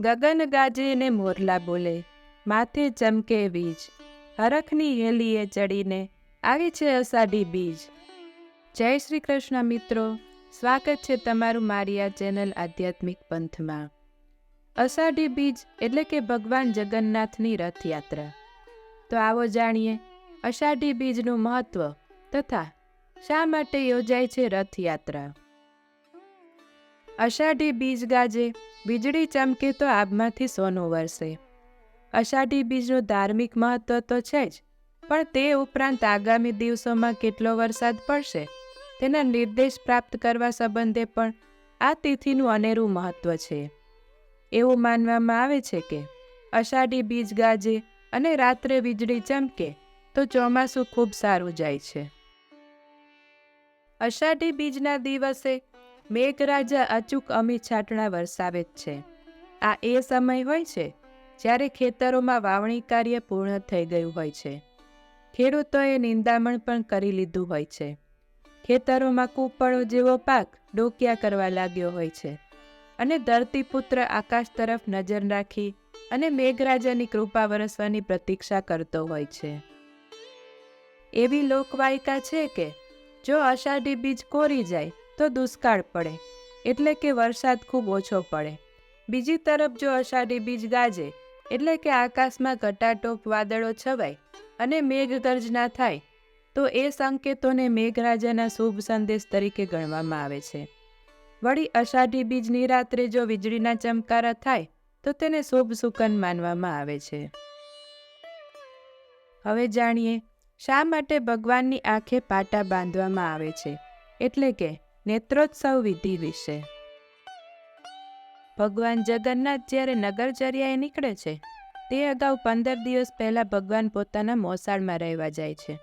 ગગન ગાજે મોરલા બોલે, માથે ચમકે વીજ હરખની હેલીએ ચડીને આવી છે અષાઢી બીજ. જય શ્રી કૃષ્ણ મિત્રો, સ્વાગત છે તમારું મારી આ ચેનલ આધ્યાત્મિક પંથમાં. અષાઢી બીજ એટલે કે ભગવાન જગન્નાથની રથયાત્રા. તો આવો જાણીએ, અષાઢી બીજનું મહત્વ તથા શા માટે યોજાય છે રથયાત્રા? અષાઢી બીજ ગાજે, વીજળી ચમકે તો આબમાંથી સોનું વરસે. અષાઢી બીજનું ધાર્મિક મહત્વ તો છે જ, પણ તે ઉપરાંત આગામી દિવસોમાં કેટલો વરસાદ પડશે, તેના નિર્દેશ પ્રાપ્ત કરવા સંબંધે પણ આ તિથિનું અનેરું મહત્વ છે. એવું માનવામાં આવે છે કે, અષાઢી બીજ ગાજે અને રાત્રે વીજળી ચમકે, તો ચોમાસું ખૂબ સારું જાય છે. અષાઢી બીજના દિવસે મેઘરાજા અચૂક અમી છાંટણા વરસાવે જ છે. આ એ સમય હોય છે જ્યારે ખેતરોમાં વાવણી કાર્ય પૂર્ણ થઈ ગયું હોય છે. ખેડૂતોએ નિંદામણ પણ કરી લીધું હોય છે. ખેતરોમાં કૂપળો જેવો પાક ડોકિયા કરવા લાગ્યો હોય છે અને ધરતીપુત્ર આકાશ તરફ નજર રાખી અને મેઘરાજાની કૃપા વરસવાની પ્રતીક્ષા કરતો હોય છે. એવી લોકવાયકા છે કે, જો અષાઢી બીજ કોરી જાય તો દુષ્કાળ પડે, એટલે કે વરસાદ ખૂબ ઓછો પડે. બીજી તરફ જો અષાઢી બીજ ગાજે, એટલે કે આકાશમાં ઘટાટોપ વાદળો છવાય અને મેઘગર્જના થાય, તો એ સંકેતોને મેઘરાજાના શુભ સંદેશ તરીકે ગણવામાં આવે છે. વળી અષાઢી બીજની રાત્રે જો વીજળીના ચમકારા થાય, તો તેને શુભ સુકન માનવામાં આવે છે. હવે જાણીએ, શા માટે ભગવાનની આંખે પાટા બાંધવામાં આવે છે? એટલે કે નેત્રોત્સવ વિધિ વિશે. ભગવાન જગન્નાથ જ્યારે નગરચર્યાએ નીકળે છે, તે અગાઉ પંદર દિવસ પહેલાં ભગવાન પોતાના મોસાળમાં રહેવા જાય છે.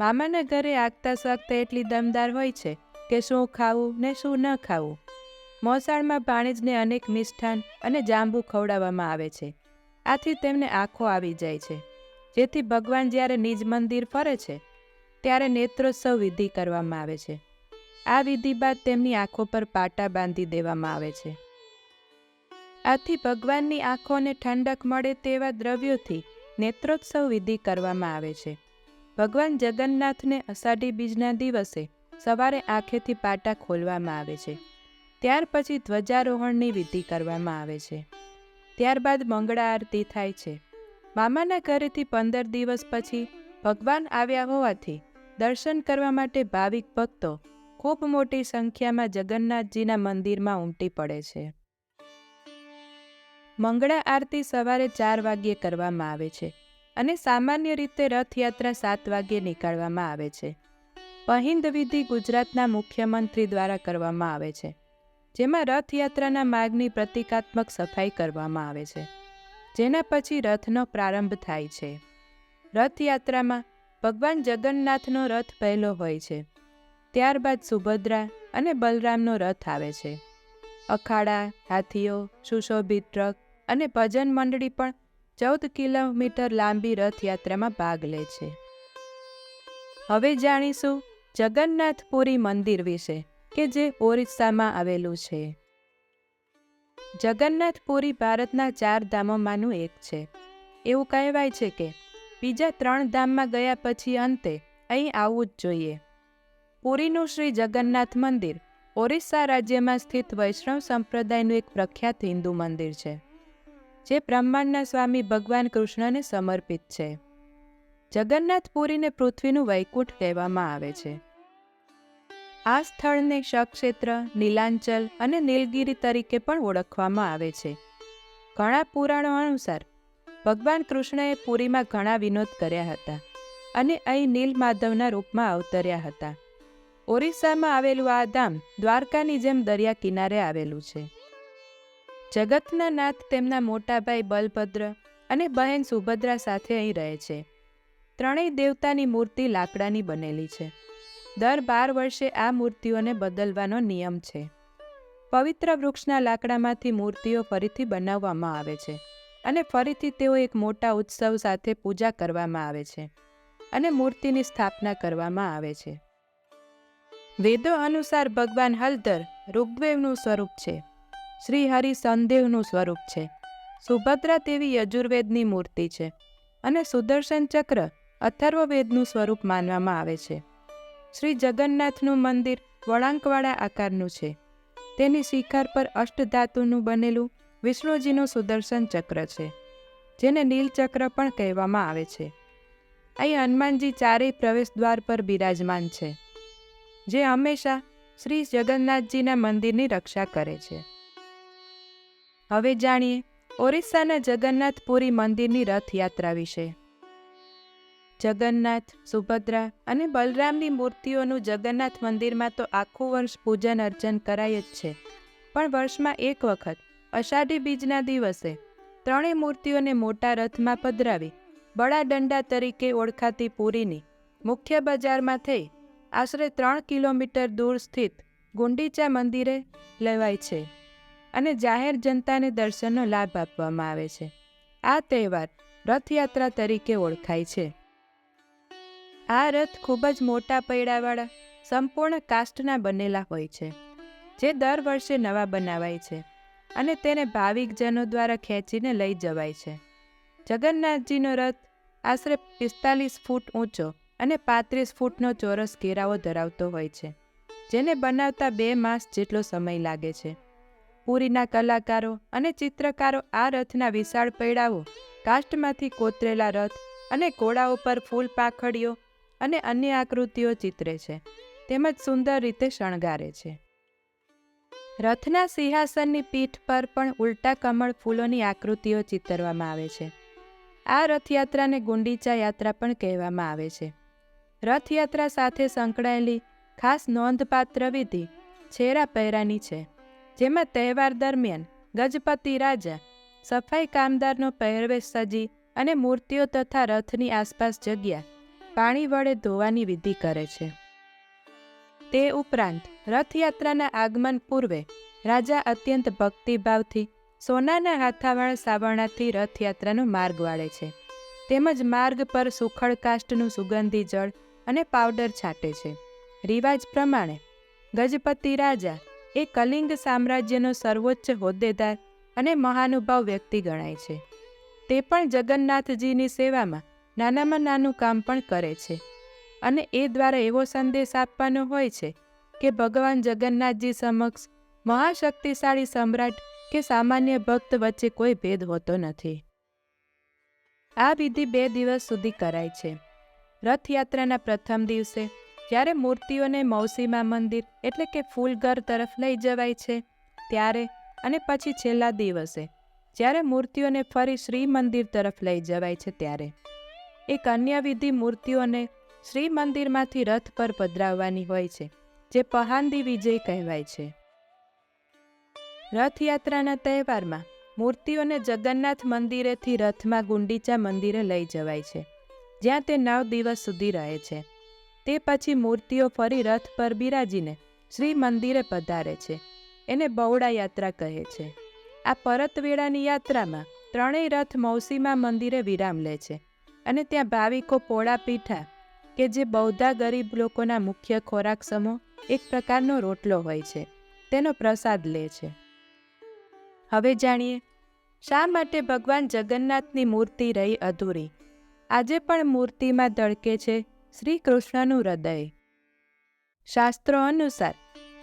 મામાના ઘરે આગતા સ્વાગતા એટલી દમદાર હોય છે કે શું ખાવું ને શું ન ખાવું. મોસાળમાં ભાણેજને અનેક મિષ્ઠાન અને જાંબુ ખવડાવવામાં આવે છે. આથી તેમને આંખો આવી જાય છે. જેથી ભગવાન જ્યારે નિજ મંદિર ફરે છે, ત્યારે નેત્રોત્સવ વિધિ કરવામાં આવે છે. આ વિધિ બાદ તેમની આંખો પર પાટા બાંધી દેવામાં આવે છે. આથી ભગવાનની આંખોને ઠંડક મળે તેવા દ્રવ્યોથી નેત્રોત્સવ વિધિ કરવામાં આવે છે. ભગવાન જગન્નાથને અષાઢી બીજના દિવસે સવારે આંખેથી પાટા ખોલવામાં આવે છે. ત્યાર પછી ધ્વજારોહણની વિધિ કરવામાં આવે છે. ત્યારબાદ મંગળા આરતી થાય છે. મામાના ઘરેથી પંદર દિવસ પછી ભગવાન આવ્યા હોવાથી દર્શન કરવા માટે ભાવિક ભક્તો ખૂબ મોટી સંખ્યામાં જગન્નાથજીના મંદિરમાં ઉમટી પડે છે. મંગળા આરતી સવારે ચાર વાગ્યે કરવામાં આવે છે અને સામાન્ય રીતે રથયાત્રા સાત વાગ્યે નીકાળવામાં આવે છે. પહિંદ વિધિ ગુજરાતના મુખ્યમંત્રી દ્વારા કરવામાં આવે છે, જેમાં રથયાત્રાના માર્ગની પ્રતિકાત્મક સફાઈ કરવામાં આવે છે, જેના પછી રથનો પ્રારંભ થાય છે. રથયાત્રામાં ભગવાન જગન્નાથનો રથ પહેલો હોય છે. ત્યારબાદ સુભદ્રા અને બલરામનો રથ આવે છે. અખાડા, હાથીઓ, સુશોભિત ટ્રક અને ભજન મંડળી પણ ચૌદ કિલોમીટર લાંબી રથયાત્રામાં ભાગ લે છે. હવે જાણીશું જગન્નાથપુરી મંદિર વિશે, કે જે ઓરિસ્સામાં આવેલું છે. જગન્નાથપુરી ભારતના ચાર ધામોમાંનું એક છે. એવું કહેવાય છે કે, બીજા ત્રણ ધામમાં ગયા પછી અંતે અહીં આવવું જ જોઈએ. પુરીનું શ્રી જગન્નાથ મંદિર, ઓરિસ્સા રાજ્યમાં સ્થિત વૈષ્ણવ સંપ્રદાયનું એક પ્રખ્યાત હિન્દુ મંદિર છે, જે બ્રહ્માંડના સ્વામી ભગવાન કૃષ્ણને સમર્પિત છે. જગન્નાથપુરીને પૃથ્વીનું વૈકુંઠ કહેવામાં આવે છે. આ સ્થળને શક્ષેત્ર નીલાંચલ અને નીલગિરી તરીકે પણ ઓળખવામાં આવે છે. ઘણા પુરાણો અનુસાર, ભગવાન કૃષ્ણએ પુરીમાં ઘણા વિનોદ કર્યા હતા અને અહીં નીલ માધવના રૂપમાં અવતર્યા હતા. ઓરિસ્સામાં આવેલું આ ધામ દ્વારકાની જેમ દરિયા કિનારે આવેલું છે. જગતના નાથ તેમના મોટાભાઈ બલભદ્ર અને બહેન સુભદ્રા સાથે અહીં રહે છે. ત્રણેય દેવતાની મૂર્તિ લાકડાની બનેલી છે. દર બાર વર્ષે આ મૂર્તિઓને બદલવાનો નિયમ છે. પવિત્ર વૃક્ષના લાકડામાંથી મૂર્તિઓ ફરીથી બનાવવામાં આવે છે અને ફરીથી તેઓ એક મોટા ઉત્સવ સાથે પૂજા કરવામાં આવે છે અને મૂર્તિની સ્થાપના કરવામાં આવે છે. વેદો અનુસાર ભગવાન હલધર ઋગ્વેવનું સ્વરૂપ છે. શ્રી હરિ સંદેવનું સ્વરૂપ છે. સુભદ્રા તેવી યજુર્વેદની મૂર્તિ છે અને સુદર્શન ચક્ર અથર્વવેદનું સ્વરૂપ માનવામાં આવે છે. શ્રી જગન્નાથનું મંદિર વળાંકવાળા આકારનું છે. તેની શિખર પર અષ્ટધાતુનું બનેલું વિષ્ણુજીનું સુદર્શન ચક્ર છે, જેને નીલચક્ર પણ કહેવામાં આવે છે. અહીં હનુમાનજી ચારેય પ્રવેશ દ્વાર પર બિરાજમાન છે. જે હંમેશા શ્રી જગન્નાથજીના મંદિરની રક્ષા કરે છે. હવે જાણીએ ઓરિસ્સાના જગન્નાથપુરી મંદિરની રથયાત્રા વિશે. જગન્નાથ, સુભદ્રા અને બલરામની મૂર્તિઓનું જગન્નાથ મંદિરમાં તો આખું વર્ષ પૂજન અર્ચન કરાય જ છે. પણ વર્ષમાં એક વખત, અષાઢી બીજના દિવસે, ત્રણેય મૂર્તિઓને મોટા રથમાં પધરાવી બડા દંડા તરીકે ઓળખાતી પુરીની મુખ્ય બજારમાં થઈ આશરે ત્રણ કિલોમીટર દૂર સ્થિત ગુંડીચા મંદિરે લેવાય છે અને જાહેર જનતાને દર્શનનો લાભ આપવામાં આવે છે. આ તહેવાર રથયાત્રા તરીકે ઓળખાય છે. આ રથ ખૂબ જ મોટા પૈડાવાળા, સંપૂર્ણ કાસ્ટના બનેલા હોય છે, જે દર વર્ષે નવા બનાવાય છે અને તેને ભાવિકજનો દ્વારા ખેંચીને લઈ જવાય છે. જગન્નાથજીનો રથ આશરે પિસ્તાલીસ ફૂટ ઊંચો અને પાંત્રીસ ફૂટનો ચોરસ ઘેરાવો ધરાવતો હોય છે, જેને બનાવતા બે માસ જેટલો સમય લાગે છે. પુરીના કલાકારો અને ચિત્રકારો આ રથના વિશાળ પૈડાઓ કાષ્ઠમાંથી કોતરેલા રથ અને ઘોડાઓ પર ફૂલ પાખડીઓ અને અન્ય આકૃતિઓ ચિત્રે છે, તેમજ સુંદર રીતે શણગારે છે. રથના સિંહાસનની પીઠ પર પણ ઉલટા કમળ ફૂલોની આકૃતિઓ ચિતરવામાં આવે છે. આ રથયાત્રાને ગુંડીચા યાત્રા પણ કહેવામાં આવે છે. રથયાત્રા સાથે સંકળાયેલી ખાસ નોંધપાત્ર વિધિ છેરા પહેરાની છે, જેમાં તહેવાર દરમિયાન ગજપતિ રાજા સફાઈ કામદારનો પહેરવેશ સજી અને મૂર્તિઓ તથા રથની આસપાસ જગ્યા પાણી વડે ધોવાની વિધિ કરે છે. તે ઉપરાંત રથયાત્રાના આગમન પૂર્વે રાજા અત્યંત ભક્તિભાવથી સોનાના હાથાવાળા સાવરણાથી રથયાત્રાનો માર્ગ વાળે છે. તેમજ માર્ગ પર સુખડ કાષ્ટનું સુગંધી જળ અને પાવડર છાંટે છે. રિવાજ પ્રમાણે, ગજપતિ રાજા એ કલિંગ સામ્રાજ્યનો સર્વોચ્ચ હોદ્દેદાર અને મહાનુભાવ વ્યક્તિ ગણાય છે. તે પણ જગન્નાથજીની સેવામાં નાનામાં નાનું કામ પણ કરે છે અને એ દ્વારા એવો સંદેશ આપવાનો હોય છે કે ભગવાન જગન્નાથજી સમક્ષ મહાશક્તિશાળી સમ્રાટ કે સામાન્ય ભક્ત વચ્ચે કોઈ ભેદ હોતો નથી. આ વિધિ બે દિવસ સુધી કરાય છે. રથયાત્રાના પ્રથમ દિવસે, જ્યારે મૂર્તિઓને મૌસીમા મંદિર એટલે કે ફૂલઘર તરફ લઈ જવાય છે, ત્યારે અને પછી છેલ્લા દિવસે, જ્યારે મૂર્તિઓને ફરી શ્રી મંદિર તરફ લઈ જવાય છે ત્યારે. એક અન્ય વિધિ મૂર્તિઓને શ્રી મંદિરમાંથી રથ પર પધરાવવાની હોય છે, જે પહાંદી વિજય કહેવાય છે. રથયાત્રાના તહેવારમાં મૂર્તિઓને જગન્નાથ મંદિરેથી રથમાં ગુંડીચા મંદિરે લઈ જવાય છે. જ્યાં તે નવ દિવસ સુધી રહે છે. તે પછી મૂર્તિઓ ફરી રથ પર બિરાજીને શ્રી મંદિરે પધારે છે. એને બહુડા યાત્રા કહે છે. આ પરતવેળાની યાત્રામાં ત્રણેય રથ મૌસીમા મંદિરે વિરામ લે છે અને ત્યાં ભાવિકો પોળા પીઠા કે જે બૌદ્ધા ગરીબ લોકોના મુખ્ય ખોરાક સમૂહ એક પ્રકારનો રોટલો હોય છે, તેનો પ્રસાદ લે છે. હવે જાણીએ, શા માટે ભગવાન જગન્નાથની મૂર્તિ રહી અધૂરી? આજે પણ મૂર્તિમાં ધડકે છે શ્રી કૃષ્ણનું હૃદય. શાસ્ત્રો અનુસાર,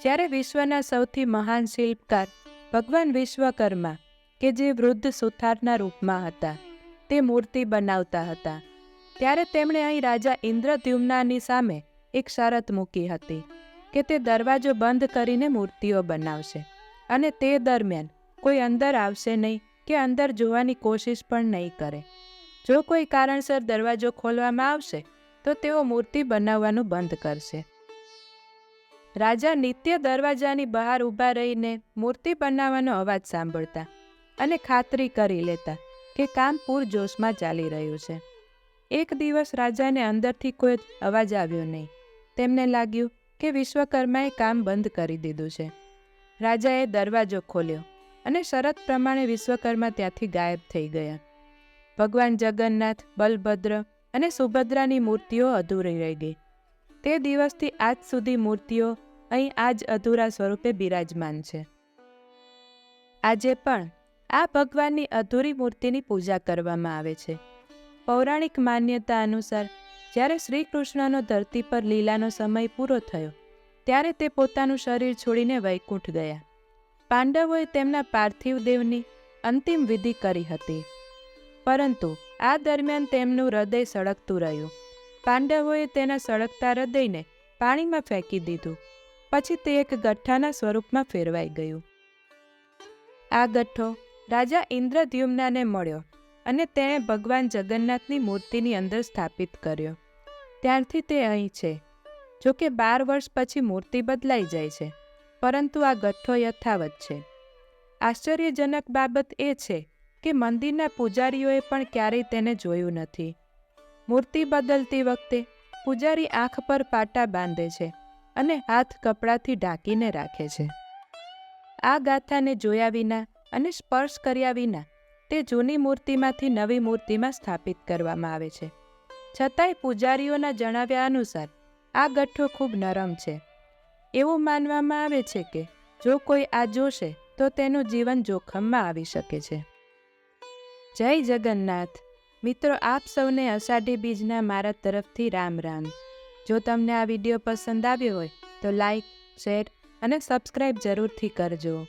જ્યારે વિશ્વના સૌથી મહાન શિલ્પકાર ભગવાન વિશ્વકર્મા કે જે વૃદ્ધ સુથારના રૂપમાં હતા, તે મૂર્તિ બનાવતા હતા, ત્યારે તેમણે અહીં રાજા ઇન્દ્રદ્યુમ્નાની સામે એક શરત મૂકી હતી કે તે દરવાજો બંધ કરીને મૂર્તિઓ બનાવશે અને તે દરમિયાન કોઈ અંદર આવશે નહીં કે અંદર જોવાની કોશિશ પણ નહીં કરે. જો કોઈ કારણસર દરવાજો ખોલવામાં આવશે, તો તેઓ મૂર્તિ બનાવવાનું બંધ કરશે. રાજા નિત્ય દરવાજાની બહાર ઊભા રહીને મૂર્તિ બનાવવાનો અવાજ સાંભળતા અને ખાતરી કરી લેતા કે કામ પૂરજોશમાં ચાલી રહ્યું છે. એક દિવસ રાજાને અંદરથી કોઈ અવાજ આવ્યો નહીં. તેમને લાગ્યું કે વિશ્વકર્માએ કામ બંધ કરી દીધું છે. રાજાએ દરવાજો ખોલ્યો અને શરત પ્રમાણે વિશ્વકર્મા ત્યાંથી ગાયબ થઈ ગયા. ભગવાન જગન્નાથ, બલભદ્ર અને સુભદ્રાની મૂર્તિઓ અધૂરી રહી ગઈ. તે દિવસથી આજ સુધી મૂર્તિઓ અહીં આજ અધૂરા સ્વરૂપે બિરાજમાન છે. આજે પણ આ ભગવાનની અધૂરી મૂર્તિની પૂજા કરવામાં આવે છે. પૌરાણિક માન્યતા અનુસાર, જ્યારે શ્રી કૃષ્ણનો ધરતી પર લીલાનો સમય પૂરો થયો, ત્યારે તે પોતાનું શરીર છોડીને વૈકુંઠ ગયા. પાંડવોએ તેમના પાર્થિવ દેવની અંતિમ વિધિ કરી હતી. પરંતુ આ દરમિયાન તેમનું હૃદય સળગતું રહ્યું. પાંડવોએ તેના સળગતા હૃદયને પાણીમાં ફેંકી દીધું. પછી તે એક ગઠ્ઠાના સ્વરૂપમાં ફેરવાઈ ગયું. આ ગઠ્ઠો રાજા ઇન્દ્રદ્યુમ્નાને મળ્યો અને તેણે ભગવાન જગન્નાથની મૂર્તિની અંદર સ્થાપિત કર્યો. ત્યારથી તે અહીં છે, જો કે બાર વર્ષ પછી મૂર્તિ બદલાઈ જાય છે, પરંતુ આ ગઠ્ઠો યથાવત છે. આશ્ચર્યજનક બાબત એ છે કે મંદિરના પૂજારીઓએ પણ ક્યારેય તેને જોયું નથી. મૂર્તિ બદલતી વખતે પૂજારી આંખ પર પાટા બાંધે છે અને હાથ કપડાથી ઢાંકીને રાખે છે. આ ગાથાને જોયા વિના અને સ્પર્શ કર્યા વિના તે જૂની મૂર્તિમાંથી નવી મૂર્તિમાં સ્થાપિત કરવામાં આવે છે. છતાંય પૂજારીઓના જણાવ્યા અનુસાર આ ગઠ્ઠો ખૂબ નરમ છે. એવું માનવામાં આવે છે કે જો કોઈ આ જોશે તો તેનું જીવન જોખમમાં આવી શકે છે. જય જગન્નાથ. મિત્રો, આપ સૌને અષાઢી બીજના મારા તરફથી રામ રામ. જો તમને આ વીડિયો પસંદ આવ્યો હોય, તો લાઈક, શેર અને સબસ્ક્રાઈબ જરૂરથી કરજો.